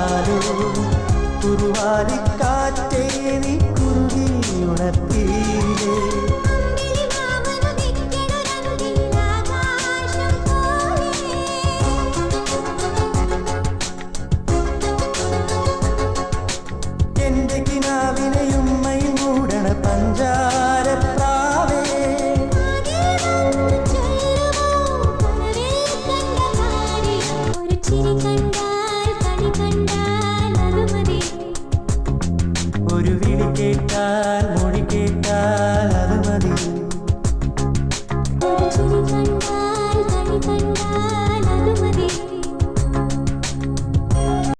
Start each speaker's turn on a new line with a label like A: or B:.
A: എന്നാലോ കുറുവാലിക്കാറ്റേ നീ communicator.